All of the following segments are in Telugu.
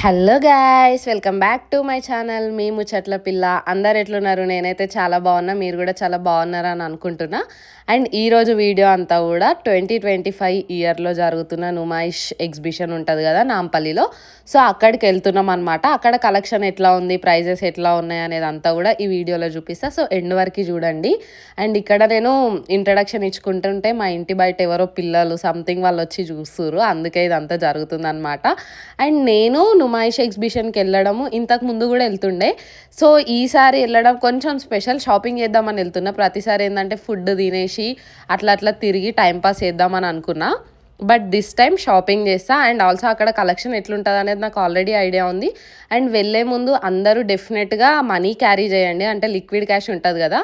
Hello guys welcome back to my channel. మీ ముచ్చట్ల పిల్ల అందరు ఎట్లున్నారు? నేనైతే చాలా బాగున్నా మీరు కూడా చాలా బాగున్నారు అని అనుకుంటున్నా. అండ్ ఈరోజు వీడియో అంతా కూడా ట్వంటీ ట్వంటీ ఫైవ్ ఇయర్లో జరుగుతున్న నుమాయిష్ ఎగ్జిబిషన్ ఉంటుంది కదా నాంపల్లిలో. సో అక్కడికి వెళ్తున్నాం అనమాట అక్కడ కలెక్షన్ ఎట్లా ఉంది ప్రైజెస్ ఎట్లా ఉన్నాయి అనేది అంతా కూడా ఈ వీడియోలో చూపిస్తా. సో ఎండ్ వరకు చూడండి. అండ్ ఇక్కడ నేను ఇంట్రడక్షన్ ఇచ్చుకుంటుంటే మా ఇంటి బయట ఎవరో పిల్లలు సంథింగ్ వాళ్ళు వచ్చి చూస్తున్నారు అందుకే ఇదంతా జరుగుతుంది అనమాట అండ్ నేను నుమాయిష్ ఎగ్జిబిషన్కి వెళ్ళడము ఇంతకు ముందు కూడా వెళ్తుండే. సో ఈసారి వెళ్ళడం కొంచెం స్పెషల్. షాపింగ్ చేద్దామని వెళ్తున్నా. ప్రతిసారి ఏంటంటే ఫుడ్ తినేసి అట్లా అట్లా తిరిగి టైంపాస్ చేద్దామని అనుకున్నా. బట్ దిస్ టైం షాపింగ్ చేస్తా. అండ్ ఆల్సో అక్కడ కలెక్షన్ ఎట్లుంటుంది అనేది నాకు ఆల్రెడీ ఐడియా ఉంది. అండ్ వెళ్ళే ముందు అందరూ డెఫినెట్గా మనీ క్యారీ చేయండి. అంటే లిక్విడ్ క్యాష్ ఉంటుంది కదా.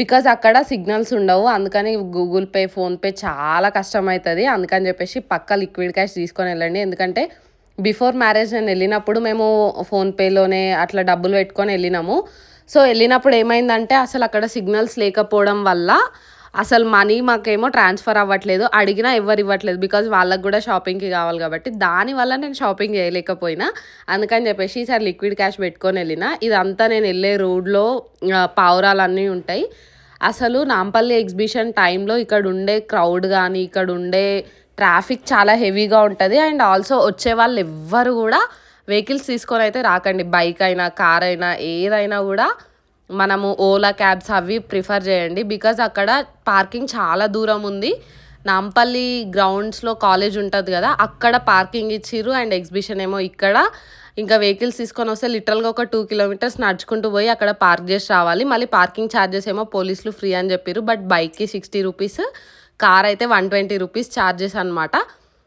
బికాజ్ అక్కడ సిగ్నల్స్ ఉండవు. అందుకని గూగుల్ పే ఫోన్పే చాలా కష్టం అవుతుంది అందుకని చెప్పేసి పక్క లిక్విడ్ క్యాష్ తీసుకొని వెళ్ళండి. ఎందుకంటే బిఫోర్ మ్యారేజ్ నేను వెళ్ళినప్పుడు మేము ఫోన్పేలోనే అట్లా డబ్బులు పెట్టుకొని వెళ్ళినాము. సో వెళ్ళినప్పుడు ఏమైందంటే అసలు అక్కడ సిగ్నల్స్ లేకపోవడం వల్ల అసలు మనీ మాకేమో ట్రాన్స్ఫర్ అవ్వట్లేదు. అడిగినా ఎవరు ఇవ్వట్లేదు. బికాజ్ వాళ్ళకి కూడా షాపింగ్కి కావాలి కాబట్టి దానివల్ల నేను షాపింగ్ చేయలేకపోయినా. అందుకని చెప్పేసి ఈసారి లిక్విడ్ క్యాష్ పెట్టుకొని వెళ్ళిన. ఇదంతా నేను వెళ్ళే రోడ్లో పావురాలు అన్నీ ఉంటాయి. అసలు నాంపల్లి ఎగ్జిబిషన్ టైంలో ఇక్కడ ఉండే క్రౌడ్ కానీ ఇక్కడ ఉండే ట్రాఫిక్ చాలా హెవీగా ఉంటుంది. అండ్ ఆల్సో వచ్చే వాళ్ళు ఎవ్వరు కూడా వెహికల్స్ తీసుకొని అయితే రాకండి. బైక్ అయినా కార్ అయినా ఏదైనా కూడా మనము ఓలా క్యాబ్స్ అవి ప్రిఫర్ చేయండి. బికాజ్ అక్కడ పార్కింగ్ చాలా దూరం ఉంది. నాంపల్లి గ్రౌండ్స్లో కాలేజ్ ఉంటుంది కదా అక్కడ పార్కింగ్ ఇచ్చిర్రు. అండ్ ఎగ్జిబిషన్ ఏమో ఇక్కడ. ఇంకా వెహికల్స్ తీసుకొని వస్తే లిటరల్గా ఒక టూ కిలోమీటర్స్ నడుచుకుంటూ పోయి అక్కడ పార్క్ చేసి రావాలి. మళ్ళీ పార్కింగ్ ఛార్జెస్ ఏమో పోలీసులు ఫ్రీ అని చెప్పారు బట్ బైక్కి సిక్స్టీ రూపీస్ కార్ అయితే వన్ ట్వంటీ రూపీస్ ఛార్జెస్ అనమాట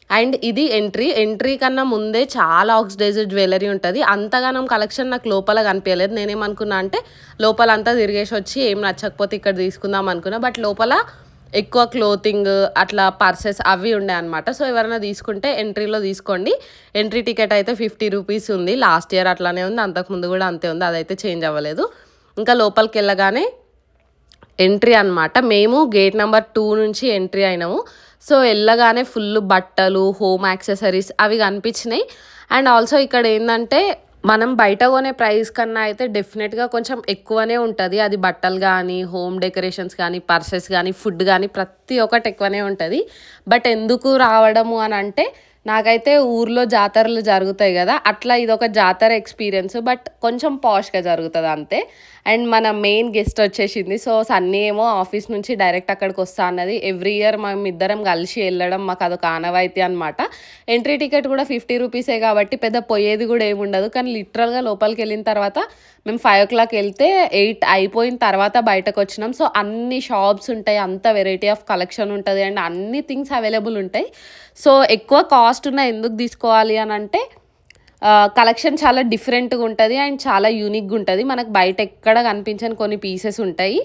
అండ్ ఇది ఎంట్రీ ఎంట్రీ కన్నా ముందే చాలా ఆక్సిడైజ్డ్ జ్యువెలరీ ఉంటుంది. అంతగానం కలెక్షన్ నాకు లోపల కనిపించలేదు. నేనేమనుకున్నా అంటే లోపల అంతా తిరిగేసి వచ్చి ఏం నచ్చకపోతే ఇక్కడ తీసుకుందాం అనుకున్నా. బట్ లోపల ఎక్కువ క్లోతింగ్ అట్లా పర్సెస్ అవి ఉండే అనమాట సో ఎవరైనా తీసుకుంటే ఎంట్రీలో తీసుకోండి. ఎంట్రీ టికెట్ అయితే ఫిఫ్టీ రూపీస్ ఉంది. లాస్ట్ ఇయర్ అట్లానే ఉంది. అంతకుముందు కూడా అంతే ఉంది. అదైతే చేంజ్ అవ్వలేదు. ఇంకా లోపలికి వెళ్ళగానే ఎంట్రీ అనమాట మేము గేట్ నెంబర్ టూ నుంచి ఎంట్రీ అయినాము. సో వెళ్ళగానే ఫుల్ బట్టలు హోమ్ యాక్సెసరీస్ అవి కనిపించినాయి. అండ్ ఆల్సో ఇక్కడ ఏంటంటే మనం బయట కొనే ప్రైస్ కన్నా అయితే డెఫినెట్గా కొంచెం ఎక్కువనే ఉంటుంది. అది బట్టలు కానీ హోమ్ డెకరేషన్స్ కానీ పర్సెస్ కానీ ఫుడ్ కానీ ప్రతి ఒక్కటి ఎక్కువనే ఉంటుంది. బట్ ఎందుకు రావడము అని అంటే నాకైతే ఊర్లో జాతరలు జరుగుతాయి కదా అట్లా ఇది ఒక జాతర ఎక్స్పీరియన్స్ బట్ కొంచెం పాష్గా జరుగుతుంది అంతే. అండ్ మన మెయిన్ గెస్ట్ వచ్చేసింది సో సన్నీ ఏమో ఆఫీస్ నుంచి డైరెక్ట్ అక్కడికి వస్తా అన్నది. ఎవ్రీ ఇయర్ మేము ఇద్దరం కలిసి వెళ్ళడం మాకు అదొక ఆనవాయితీ అనమాట ఎంట్రీ టికెట్ కూడా ఫిఫ్టీ రూపీసే కాబట్టి పెద్ద పోయేది కూడా ఏముండదు కానీ లిటరల్గా లోపలికి వెళ్ళిన తర్వాత మేము ఫైవ్ ఓ క్లాక్ వెళ్తే ఎయిట్ అయిపోయిన తర్వాత బయటకు వచ్చినాం. సో అన్ని షాప్స్ ఉంటాయి అంత వెరైటీ ఆఫ్ కలెక్షన్ ఉంటుంది. అండ్ అన్ని థింగ్స్ అవైలబుల్ ఉంటాయి. సో ఎక్కువ కాస్ట్ ఉన్న ఎందుకు తీసుకోవాలి అని అంటే కలెక్షన్ చాలా డిఫరెంట్గా ఉంటుంది అండ్ చాలా యూనిక్గా ఉంటుంది. మనకు బయట ఎక్కడ కనిపించని కొన్ని పీసెస్ ఉంటాయి.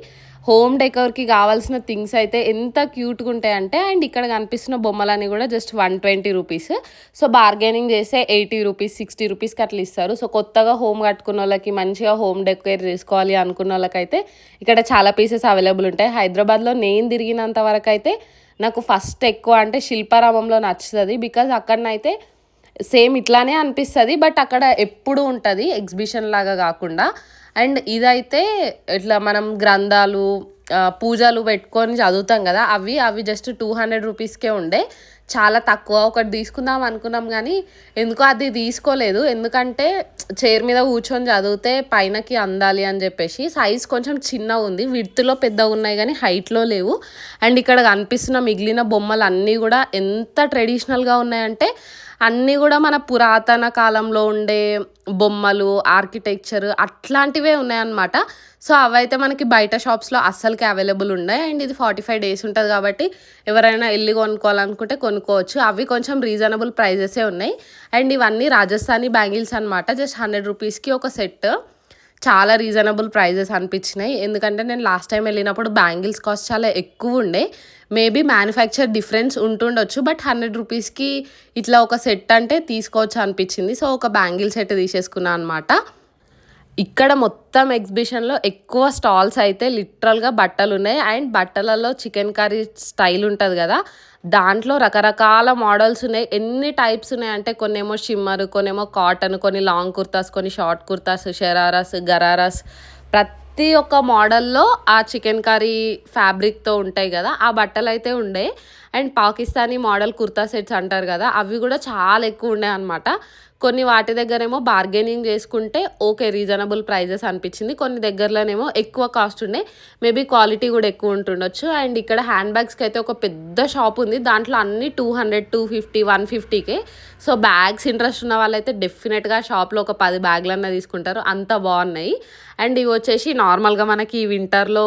హోమ్ డెకోర్కి కావాల్సిన థింగ్స్ అయితే ఎంత క్యూట్గా ఉంటాయి అంటే అండ్ ఇక్కడ కనిపిస్తున్న బొమ్మలన్నీ కూడా just one twenty rupees. So bargaining చేస్తే ఎయిటీ రూపీస్ సిక్స్టీ రూపీస్కి అట్లా ఇస్తారు. సో కొత్తగా హోమ్ కట్టుకున్న వాళ్ళకి మంచిగా హోమ్ డెకోర్ చేసుకోవాలి అనుకున్న వాళ్ళకైతే ఇక్కడ చాలా పీసెస్ అవైలబుల్ ఉంటాయి. హైదరాబాద్లో నేను తిరిగినంత వరకు అయితే నాకు ఫస్ట్ ఎక్కువ అంటే శిల్పారామంలో నచ్చుతుంది. బికాజ్ అక్కడనైతే సేమ్ ఇట్లానే అనిపిస్తుంది బట్ అక్కడ ఎప్పుడు ఉంటుంది ఎగ్జిబిషన్ లాగా కాకుండా. అండ్ ఇదైతే ఇట్లా మనం గ్రంథాలు పూజలు పెట్టుకొని చదువుతాం కదా అవి అవి జస్ట్ టూ హండ్రెడ్ రూపీస్కే ఉండే. చాలా తక్కువ ఒకటి తీసుకుందాం అనుకున్నాం కానీ ఎందుకో అది తీసుకోలేదు. ఎందుకంటే చైర్ మీద కూర్చొని చదివితే పైనకి అందాలి అని చెప్పేసి సైజ్ కొంచెం చిన్న ఉంది. విడ్త్లో పెద్దగా ఉన్నాయి కానీ హైట్లో లేవు. అండ్ ఇక్కడ కనిపిస్తున్న మిగిలిన బొమ్మలు అన్నీ కూడా ఎంత ట్రెడిషనల్గా ఉన్నాయంటే అన్నీ కూడా మన పురాతన కాలంలో ఉండే బొమ్మలు ఆర్కిటెక్చర్ అట్లాంటివే ఉన్నాయన్నమాట. సో అవైతే మనకి బయట షాప్స్లో అస్సలకి అవైలబుల్ ఉన్నాయి అండ్ ఇది ఫార్టీ ఫైవ్ డేస్ ఉంటుంది కాబట్టి ఎవరైనా వెళ్ళి కొనుక్కోవాలనుకుంటే కొనుక్కోవచ్చు. అవి కొంచెం రీజనబుల్ ప్రైజెసే ఉన్నాయి. అండ్ ఇవన్నీ రాజస్థానీ బ్యాంగిల్స్ అనమాట జస్ట్ హండ్రెడ్ రూపీస్కి ఒక సెట్ చాలా రీజనబుల్ ప్రైజెస్ అనిపించినాయి. ఎందుకంటే నేను లాస్ట్ టైం వెళ్ళినప్పుడు బ్యాంగిల్స్ కాస్ట్ చాలా ఎక్కువ ఉండే. మేబీ మ్యానుఫ్యాక్చర్ డిఫరెన్స్ ఉంటుండొచ్చు బట్ హండ్రెడ్ రూపీస్కి ఇట్లా ఒక సెట్ అంటే తీసుకోవచ్చు అనిపించింది. సో ఒక బ్యాంగిల్ సెట్ తీసేసుకున్నాను అనమాట ఇక్కడ మొత్తం ఎగ్జిబిషన్లో ఎక్కువ స్టాల్స్ అయితే లిటరల్గా బట్టలు ఉన్నాయి అండ్ బట్టలలో చికెన్ కర్రీ స్టైల్ ఉంటుంది కదా దాంట్లో రకరకాల మోడల్స్ ఉన్నాయి. ఎన్ని టైప్స్ ఉన్నాయి అంటే కొన్నేమో షిమ్మర్ కొన్నేమో కాటన్ కొన్ని లాంగ్ కుర్తాస్ కొన్ని షార్ట్ కుర్తాస్ షరారాస్ గరారాస్. ప్రతి ఒక్క మోడల్లో ఆ చికెన్ కర్రీ ఫ్యాబ్రిక్తో ఉంటాయి కదా ఆ బట్టలు అయితే ఉండే. And Pakistani model kurta sets అంటారు కదా అవి కూడా చాలా ఎక్కువ ఉన్నాయి అనమాట కొన్ని వాటి దగ్గరేమో బార్గెనింగ్ చేసుకుంటే ఓకే రీజనబుల్ ప్రైజెస్ అనిపించింది. కొన్ని దగ్గరలోనేమో ఎక్కువ కాస్ట్ ఉండే మేబీ క్వాలిటీ కూడా ఎక్కువ ఉంటుండొచ్చు. అండ్ ఇక్కడ హ్యాండ్ బ్యాగ్స్కి అయితే ఒక పెద్ద షాప్ ఉంది. దాంట్లో అన్ని two hundred two fifty one fifty K so bags interest ఉన్న వాళ్ళైతే డెఫినెట్గా షాప్లో ఒక పది బ్యాగ్లన్నా తీసుకుంటారు. అంత బాగున్నాయి. అండ్ ఇవి వచ్చేసి నార్మల్గా మనకి వింటర్లో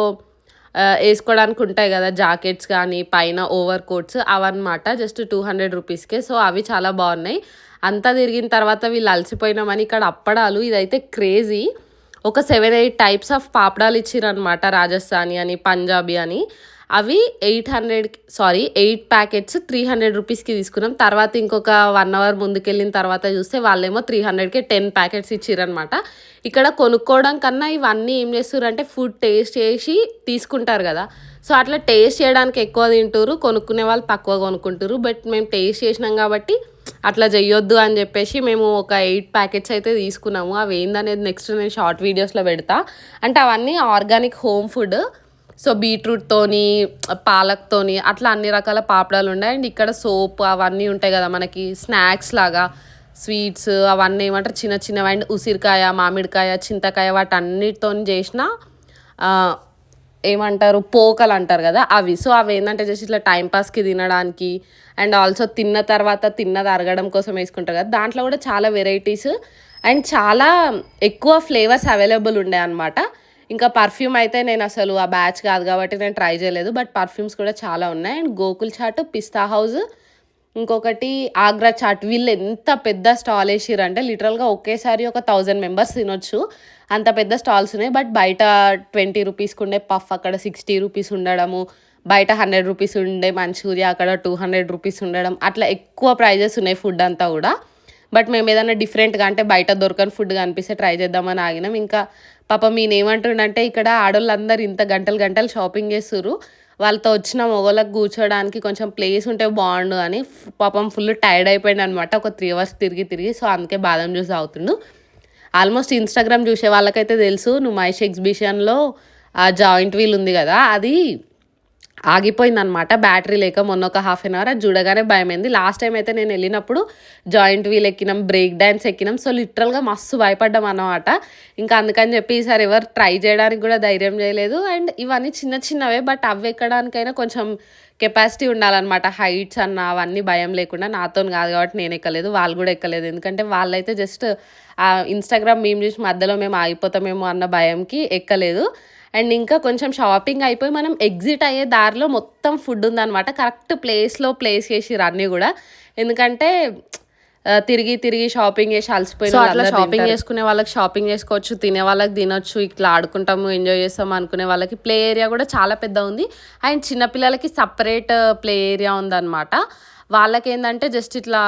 వేసుకోవడానికి ఉంటాయి కదా జాకెట్స్ కానీ పైన ఓవర్ కోట్స్ అవన్నమాట జస్ట్ టూ హండ్రెడ్ రూపీస్కే. సో అవి చాలా బాగున్నాయి. అంతా తిరిగిన తర్వాత వీళ్ళు అలసిపోయినామని ఇక్కడ అప్పడాలు. ఇదైతే క్రేజీ. ఒక సెవెన్ ఎయిట్ టైప్స్ ఆఫ్ పాపడాలు ఇచ్చిరనమాట రాజస్థానీ అని పంజాబీ అని. అవి eight hundred sorry eight packets three hundred రూపీస్కి తీసుకున్నాం. తర్వాత ఇంకొక వన్ అవర్ ముందుకెళ్ళిన తర్వాత చూస్తే వాళ్ళేమో త్రీ హండ్రెడ్కి టెన్ ప్యాకెట్స్ ఇచ్చిరనమాట ఇక్కడ కొనుక్కోవడం కన్నా ఇవన్నీ ఏం చేస్తారు అంటే ఫుడ్ టేస్ట్ చేసి తీసుకుంటారు కదా. సో అట్లా టేస్ట్ చేయడానికి ఎక్కువ తింటారు కొనుక్కునే వాళ్ళు తక్కువ కొనుక్కుంటారు. బట్ మేము టేస్ట్ చేసినాం కాబట్టి అట్లా చెయ్యొద్దు అని చెప్పేసి మేము ఒక ఎయిట్ ప్యాకెట్స్ అయితే తీసుకున్నాము. అవి ఏందనేది నెక్స్ట్ నేను షార్ట్ వీడియోస్లో పెడతా. అంటే అవన్నీ ఆర్గానిక్ హోమ్ ఫుడ్. సో బీట్రూట్తోని పాలక్తోని అట్లా అన్ని రకాల పాపడాలు ఉన్నాయి. అండ్ ఇక్కడ సోప్ అవన్నీ ఉంటాయి కదా మనకి స్నాక్స్ లాగా స్వీట్స్ అవన్నీ ఏమంటారు? చిన్న చిన్నవి. అండ్ ఉసిరికాయ మామిడికాయ చింతకాయ వాటన్నిటితో చేసిన ఏమంటారు? పోకలు అంటారు కదా అవి. సో అవి ఏంటంటే జస్ట్ ఇట్లా టైంపాస్కి తినడానికి అండ్ ఆల్సో తిన్న తర్వాత తిన్నది అరగడం కోసం వేసుకుంటారు కదా. దాంట్లో కూడా చాలా వెరైటీస్ అండ్ చాలా ఎక్కువ ఫ్లేవర్స్ అవైలబుల్ ఉండే అనమాట ఇంకా పర్ఫ్యూమ్ అయితే నేను అసలు ఆ బ్యాచ్ కాదు కాబట్టి నేను ట్రై చేయలేదు బట్ పర్ఫ్యూమ్స్ కూడా చాలా ఉన్నాయి. And Gokul chat Pista house ఇంకొకటి ఆగ్రా చాట్ వీళ్ళు ఎంత పెద్ద స్టాల్ వేసిర్రు అంటే లిటరల్గా ఒకేసారి ఒక థౌజండ్ మెంబర్స్ తినొచ్చు. అంత పెద్ద స్టాల్స్ ఉన్నాయి బట్ బయట ట్వంటీ రూపీస్కి ఉండే పఫ్ అక్కడ సిక్స్టీ రూపీస్ ఉండడము. బయట హండ్రెడ్ రూపీస్ ఉండే మంచూరియా అక్కడ టూ హండ్రెడ్ రూపీస్ ఉండడం. అట్లా ఎక్కువ ప్రైజెస్ ఉన్నాయి ఫుడ్ అంతా కూడా. బట్ మేము ఏదైనా డిఫరెంట్గా అంటే బయట దొరకని ఫుడ్ కనిపిస్తే ట్రై చేద్దామని ఆగినాం. ఇంకా పాపం ఈయన ఏమంటుండంటే ఇక్కడ ఆడోళ్ళందరూ ఇంత గంటలు గంటలు షాపింగ్ చేస్తున్నారు వాళ్ళతో వచ్చిన మొగోళ్ళకి కూర్చోడానికి కొంచెం ప్లేస్ ఉంటే బాగుండు అని పాపం ఫుల్ టైర్డ్ అయిపోయింది అనమాట ఒక త్రీ అవర్స్ తిరిగి తిరిగి సో అందుకే బాదం జ్యూస్ అవుతుండు ఆల్మోస్ట్ ఇన్స్టాగ్రామ్ చూసే వాళ్ళకైతే తెలుసు నువ్వు మహేష్ ఎగ్జిబిషన్లో ఆ జాయింట్ వీల్ ఉంది కదా అది ఆగిపోయిందనమాట బ్యాటరీ లేక మొన్న ఒక హాఫ్ అన్ అవర్ అది చూడగానే భయమైంది. లాస్ట్ టైం అయితే నేను వెళ్ళినప్పుడు జాయింట్ వీల్ ఎక్కినాం బ్రేక్ డ్యాన్స్ ఎక్కినాం. సో లిటరల్గా మస్తు భయపడ్డాం అనమాట ఇంకా అందుకని చెప్పి ఈసారి ఎవరు ట్రై చేయడానికి కూడా ధైర్యం చేయలేదు. అండ్ ఇవన్నీ చిన్న చిన్నవే బట్ అవి ఎక్కడానికైనా కొంచెం కెపాసిటీ ఉండాలన్నమాట. హైట్స్ అన్న అవన్నీ భయం లేకుండా నాతో కాదు కాబట్టి నేను ఎక్కలేదు వాళ్ళు కూడా ఎక్కలేదు. ఎందుకంటే వాళ్ళైతే జస్ట్ ఇన్స్టాగ్రామ్ మేము చూసి మధ్యలో మేము ఆగిపోతామేమో అన్న భయంకి ఎక్కలేదు. అండ్ ఇంకా కొంచెం షాపింగ్ అయిపోయి మనం ఎగ్జిట్ అయ్యే దారిలో మొత్తం ఫుడ్ ఉందన్నమాట. కరెక్ట్ ప్లేస్లో ప్లేస్ చేసిరు అన్నీ కూడా. ఎందుకంటే తిరిగి తిరిగి షాపింగ్ చేసి అలసిపోయి అట్లా షాపింగ్ చేసుకునే వాళ్ళకి షాపింగ్ చేసుకోవచ్చు తినే వాళ్ళకి తినొచ్చు ఇట్లా ఆడుకుంటాము ఎంజాయ్ చేస్తాము అనుకునే వాళ్ళకి ప్లే ఏరియా కూడా చాలా పెద్ద ఉంది. అండ్ చిన్నపిల్లలకి సపరేట్ ప్లే ఏరియా ఉందన్నమాట. వాళ్ళకి ఏంటంటే జస్ట్ ఇట్లా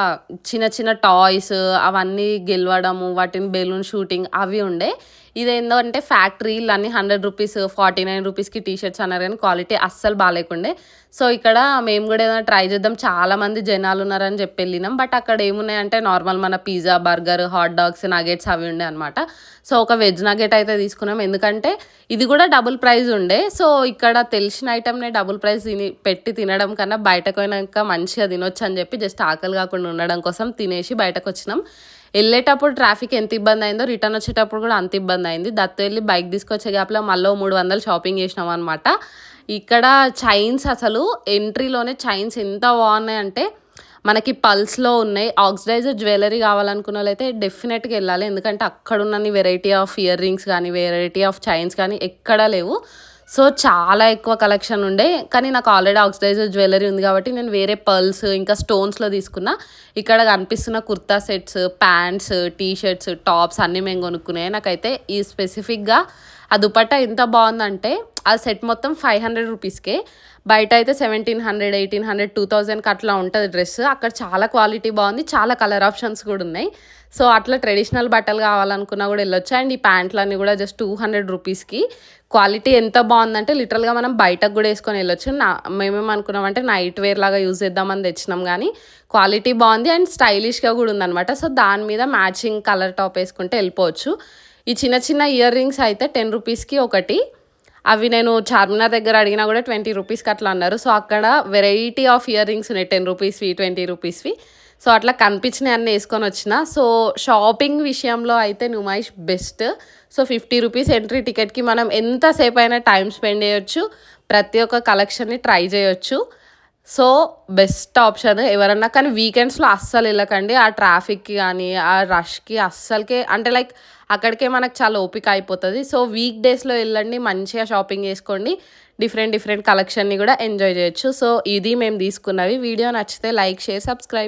చిన్న చిన్న టాయ్స్ అవన్నీ గెలవడము వాటిని బెలూన్ షూటింగ్ అవి ఉండే. ఇదేందో అంటే ఫ్యాక్టరీలు అన్ని హండ్రెడ్ రూపీస్ ఫార్టీ నైన్ రూపీస్కి టీ షర్ట్స్ అన్నారు కానీ క్వాలిటీ అస్సలు బాగాలేకుండే. సో ఇక్కడ మేము కూడా ఏదైనా ట్రై చేద్దాం. చాలా మంది జనాలు ఉన్నారని చెప్పి వెళ్ళినాం. బట్ అక్కడ ఏమున్నాయంటే నార్మల్ మన pizza burger hot dogs nuggets అవి ఉండే అనమాట సో ఒక వెజ్ నగెట్ అయితే తీసుకున్నాం. ఎందుకంటే ఇది కూడా డబుల్ ప్రైస్ ఉండే. సో ఇక్కడ తెలిసిన ఐటమ్నే డబుల్ ప్రైస్ తిని పెట్టి తినడం కన్నా బయటకు పోయినాక మంచిగా తినొచ్చు అని చెప్పి జస్ట్ ఆకలి కాకుండా ఉండడం కోసం తినేసి బయటకు వచ్చినాం. వెళ్ళేటప్పుడు ట్రాఫిక్ ఎంత ఇబ్బంది అయిందో రిటర్న్ వచ్చేటప్పుడు కూడా అంత ఇబ్బంది అయింది. దత్తు వెళ్ళి బైక్ తీసుకొచ్చే గ్యాప్లో మళ్ళీ మూడు వందలు షాపింగ్ చేసినాం అనమాట ఇక్కడ చైన్స్ అసలు ఎంట్రీలోనే చైన్స్ ఎంత బాగున్నాయి అంటే మనకి పల్స్లో ఉన్నాయి. ఆక్సిడైజర్ జ్యువెలరీ కావాలనుకున్న వాళ్ళైతే డెఫినెట్గా వెళ్ళాలి. ఎందుకంటే అక్కడ ఉన్న వెరైటీ ఆఫ్ ఇయర్ రింగ్స్ కానీ వెరైటీ ఆఫ్ చైన్స్ కానీ ఎక్కడా లేవు. సో చాలా ఎక్కువ కలెక్షన్ ఉండే. కానీ నాకు ఆల్రెడీ ఆక్సిడైజర్ జ్యువెలరీ ఉంది కాబట్టి నేను వేరే పర్ల్స్ ఇంకా స్టోన్స్లో తీసుకున్న. ఇక్కడ కనిపిస్తున్న kurta sets pants T shirts tops అన్నీ మేము కొనుక్కున్నాయి. నాకైతే ఈ స్పెసిఫిక్గా ఆ దుపట్టా ఎంత బాగుందంటే ఆ సెట్ మొత్తం ఫైవ్ హండ్రెడ్ రూపీస్కే. బయట అయితే seventeen hundred eighteen hundred two థౌజండ్కి అట్లా ఉంటుంది డ్రెస్. అక్కడ చాలా క్వాలిటీ బాగుంది చాలా కలర్ ఆప్షన్స్ కూడా ఉన్నాయి. సో అట్లా ట్రెడిషనల్ బట్టలు కావాలనుకున్నా కూడా వెళ్ళొచ్చు. అండ్ ఈ ప్యాంట్లన్నీ కూడా జస్ట్ టూ హండ్రెడ్ రూపీస్కి. క్వాలిటీ ఎంత బాగుందంటే లిటరల్గా మనం బయటకు కూడా వేసుకొని వెళ్ళొచ్చు. నా మేమేమనుకున్నామంటే నైట్ వేర్ లాగా యూజ్ చేద్దామని తెచ్చినాం కానీ క్వాలిటీ బాగుంది అండ్ స్టైలిష్గా కూడా ఉందన్నమాట. సో దాని మీద మ్యాచింగ్ కలర్ టాప్ వేసుకుంటే వెళ్ళిపోవచ్చు. ఈ చిన్న చిన్న ఇయర్ రింగ్స్ అయితే టెన్ రూపీస్కి ఒకటి. అవి నేను చార్మినార్ దగ్గర అడిగినా కూడా ట్వంటీ రూపీస్కి అట్లా అన్నారు. సో అక్కడ వెరైటీ ఆఫ్ ఇయర్ రింగ్స్ ఉన్నాయి. టెన్ రూపీస్వి ట్వంటీ రూపీస్వి. సో అట్లా కనిపించినవి అన్నీ వేసుకొని వచ్చిన. సో షాపింగ్ విషయంలో అయితే Numaish best. So fifty rupees entry టికెట్కి మనం ఎంతసేపు అయినా టైం స్పెండ్ చేయొచ్చు. ప్రతి ఒక్క కలెక్షన్ని ట్రై చేయొచ్చు. సో బెస్ట్ ఆప్షన్ ఎవరన్నా కానీ వీకెండ్స్లో అస్సలు వెళ్ళకండి. ఆ ట్రాఫిక్కి కానీ ఆ రష్కి అస్సలకే అంటే లైక్ అక్కడికే మనకు చాలా ఓపిక అయిపోతుంది. సో వీక్ డేస్లో వెళ్ళండి మంచిగా షాపింగ్ చేసుకోండి. డిఫరెంట్ డిఫరెంట్ కలెక్షన్ని కూడా ఎంజాయ్ చేయొచ్చు. సో ఇది మేము తీసుకున్నవి. వీడియో నచ్చితే లైక్ షేర్ సబ్స్క్రైబ్